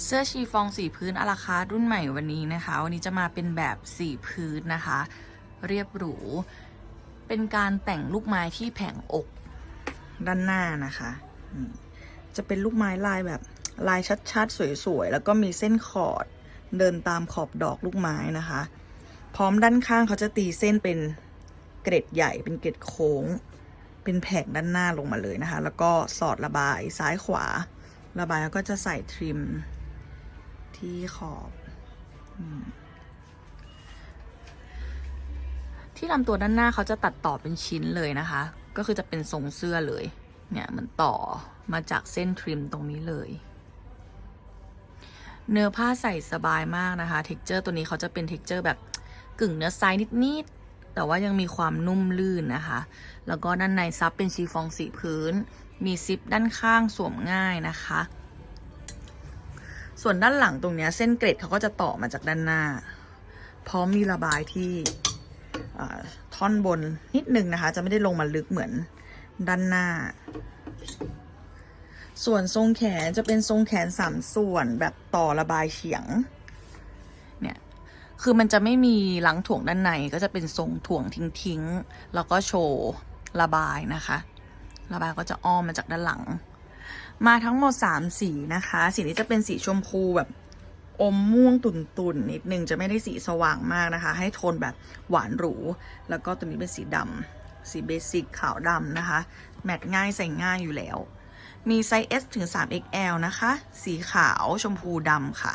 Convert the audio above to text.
เสื้อชีฟองสีพื้นอาราคารุ่นใหม่วันนี้นะคะ วันนี้จะมาเป็นแบบสีพื้นนะคะ เรียบหรู เป็นการแต่งลูกไม้ที่แผงอกด้านหน้านะคะจะเป็นลูกไม้ลายแบบลายชัดๆ สวยๆ แล้วก็มีเส้นขอดเดินตามขอบดอกลูกไม้นะคะ พร้อมด้านข้างเขาจะตีเส้นเป็นเกร็ดใหญ่เป็นเกร็ดโค้ง เป็นแผงด้านหน้าลงมาเลยนะคะ แล้วก็สอดระบายซ้ายขวา ระบายแล้วก็จะใส่ทริม ที่ขอบอที่ลำตัวด้านหน้าเขาจะตัดต่อเป็นชิ้นเลยนะคะ ก็คือจะเป็นทรงเสื้อเลย เนี่ยเหมือนต่อมาจากเส้นทริมตรงนี้เลย เนื้อผ้าใส่สบายมากนะคะ เท็กเจอร์ตัวนี้เขาจะเป็นเท็กเจอร์แบบกึ่งเนื้อทรายนิดๆ แต่ว่ายังมีความนุ่มลื่นนะคะ แล้วก็ด้านในซับเป็นชีฟองสีพื้น มีซิปด้านข้างสวมง่ายนะคะ ส่วนด้านหลังตรงเนี้ยเส้นเกร็ดเขาก็จะต่อมาจากด้านหน้า พร้อมมีระบายที่ท่อนบนนิดนึงนะคะ จะไม่ได้ลงมาลึกเหมือนด้านหน้า ส่วนทรงแขนจะเป็นทรงแขนสามส่วนแบบต่อระบายเฉียง เนี่ย คือมันจะไม่มีหลังถ่วงด้านในก็จะเป็นทรงถ่วงทิ้งๆ แล้วก็โชว์ระบายนะคะ ระบายก็จะอ้อมมาจากด้านหลัง มาทั้งหมดสามสีนะคะ สีนี้จะเป็นสีชมพูแบบอมม่วงตุ่นๆนนิดนึงจะไม่ได้สีสว่างมากนะคะ ให้โทนแบบหวานหรู แล้วก็ตัวนี้เป็นสีดำสีเบสิกขาวดำนะคะ แมทง่ายใส่ง่ายอยู่แล้ว มีไซส์ S ถึง 3XL นะคะ สีขาวชมพูดำค่ะ